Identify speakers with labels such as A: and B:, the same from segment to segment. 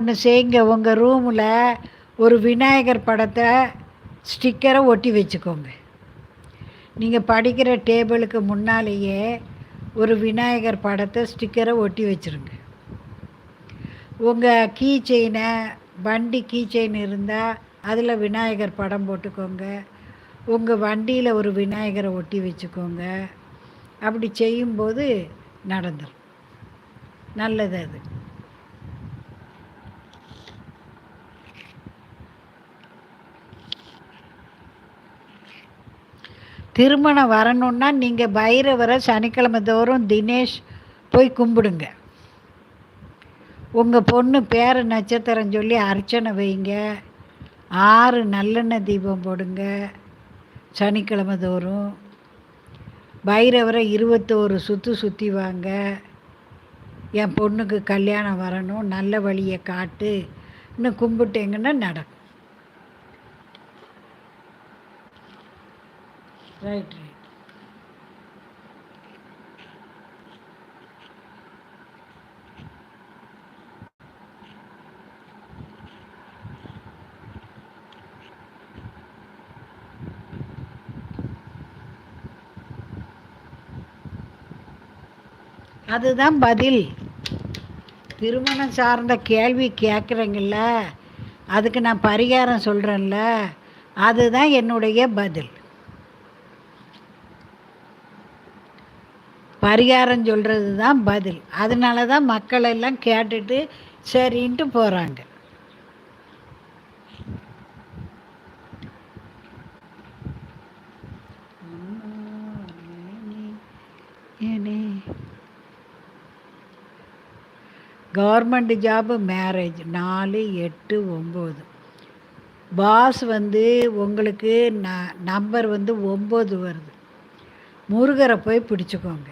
A: ஒன்று செய்யுங்க. உங்கள் ரூமில் ஒரு விநாயகர் படத்தை ஸ்டிக்கரை ஒட்டி வச்சுக்கோங்க. நீங்கள் படிக்கிற டேபிளுக்கு முன்னாலேயே ஒரு விநாயகர் படத்தை ஸ்டிக்கரை ஒட்டி வச்சுருங்க. உங்கள் கீ செயினை வண்டி கீ செயின் இருந்தால் அதில் விநாயகர் படம் போட்டுக்கோங்க. உங்கள் வண்டியில் ஒரு விநாயகரை ஒட்டி வச்சுக்கோங்க. அப்படி செய்யும்போது நடந்துடும் நல்லது அது. திருமணம் வரணுன்னா நீங்கள் பைரவரை சனிக்கிழமை தோறும் தினேஷ் போய் கும்பிடுங்க. உங்கள் பொண்ணு பேர நட்சத்திரம் சொல்லி அர்ச்சனை வைங்க. ஆறு நல்லெண்ணெய் தீபம் போடுங்க. சனிக்கிழமை தோறும். பைரவரை இருபத்தோரு சுற்று சுற்றி வாங்க. என் பொண்ணுக்கு கல்யாணம் வரணும். நல்ல வழியை காட்டு. இன்னும் கும்பிட்டேங்கன்னா நடக்கும். ரைட் ரைட் அதுதான் பதில். திருமணம் சார்ந்த கேள்வி கேட்குறீங்கள அதுக்கு நான் பரிகாரம் சொல்கிறேன்ல அதுதான் என்னுடைய பதில். பரிகாரம் சொல்கிறது தான் பதில். அதனால தான் மக்கள் எல்லாம் கேட்டுட்டு சரின்ட்டு போகிறாங்க கவர்மெண்ட் ஜாபு மேரேஜ். நாலு எட்டு ஒம்பது. பாஸ் வந்து உங்களுக்கு ந நம்பர் வந்து ஒம்பது வருது. முருகரை போய் பிடிச்சிக்கோங்க.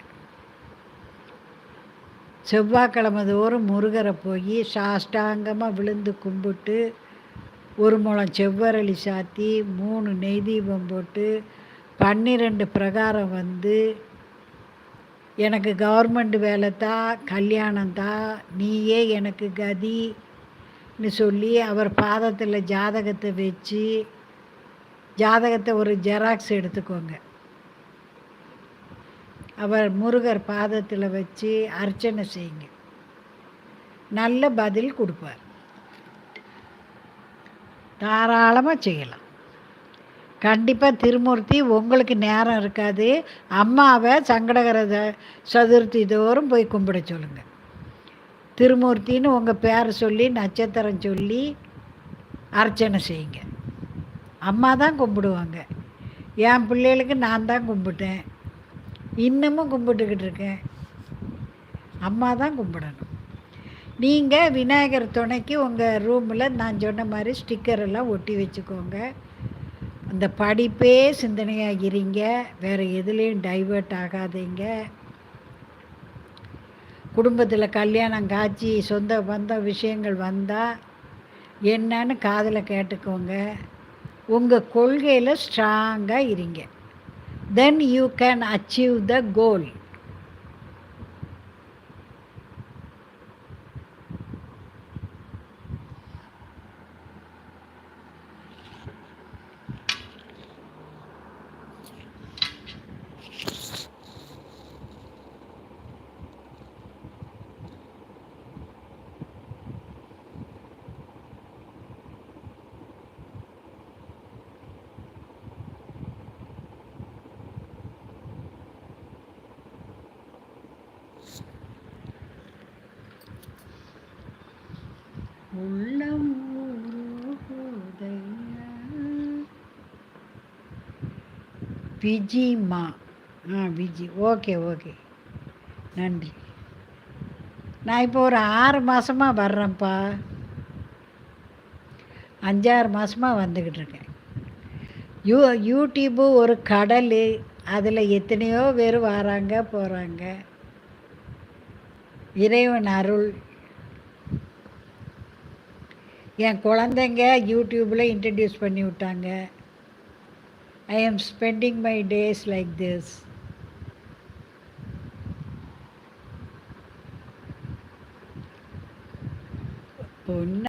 A: செவ்வாய்க்கிழமை தோறும் முருகரை போய் சாஷ்டாங்கமாக விழுந்து கும்பிட்டு ஒரு முளம் செவ்வரளி சாத்தி மூணு நெய் தீபம் போட்டு பன்னிரெண்டு பிரகாரம் வந்து எனக்கு கவர்மெண்ட் வேலை தான் கல்யாணம் தான் நீயே எனக்கு கதின்னு சொல்லி அவர் பாதத்தில் ஜாதகத்தை வச்சு ஜாதகத்தை ஒரு ஜெராக்ஸ் எடுத்துக்கோங்க. அவர் முருகர் பாதத்தில் வச்சு அர்ச்சனை செய்யுங்க. நல்ல பதில் கொடுப்பார். தாராளமாக செய்யலாம். கண்டிப்பாக திருமூர்த்தி உங்களுக்கு நேரம் இருக்காது. அம்மாவை சங்கடகர சதுர்த்தி தோறும் போய் கும்பிட சொல்லுங்கள் திருமூர்த்தின்னு உங்கள் பேரை சொல்லி நட்சத்திரம் சொல்லி அர்ச்சனை செய்யுங்க. அம்மா தான் கும்பிடுவாங்க. என் பிள்ளைகளுக்கு நான் தான் கும்பிட்டேன். இன்னமும் கும்பிட்டுக்கிட்டு இருக்கேன். அம்மா தான் கும்பிடணும். நீங்கள் விநாயகர் துணைக்கு உங்கள் ரூமில் நான் சொன்ன மாதிரி ஸ்டிக்கர் எல்லாம் ஒட்டி வச்சுக்கோங்க. அந்த படிப்பே சிந்தனையாக இருங்க வேறு எதுலேயும் டைவர்ட் ஆகாதீங்க. குடும்பத்தில் கல்யாணம் காட்சி சொந்த பந்த விஷயங்கள் வந்தால் என்னன்னு காதில் கேட்டுக்கோங்க. உங்கள் கொள்கையில் ஸ்ட்ராங்காக இருங்க. then you can achieve the goal. உள்ளம் விஜிமா ஆ விஜி. Okay okay. நன்றி. நான் இப்போ ஒரு ஆறு மாதமாக வர்றேன்ப்பா. அஞ்சாறு மாதமாக வந்துக்கிட்டு இருக்கேன். யூ யூடியூப்பு ஒரு கடல். அதில் எத்தனையோ பேர் வராங்க போகிறாங்க இறைவன் அருள். என் குழந்தைங்க யூடியூப்பில் இன்ட்ரடியூஸ் பண்ணி விட்டாங்க. I am spending my days like this பொண்ணு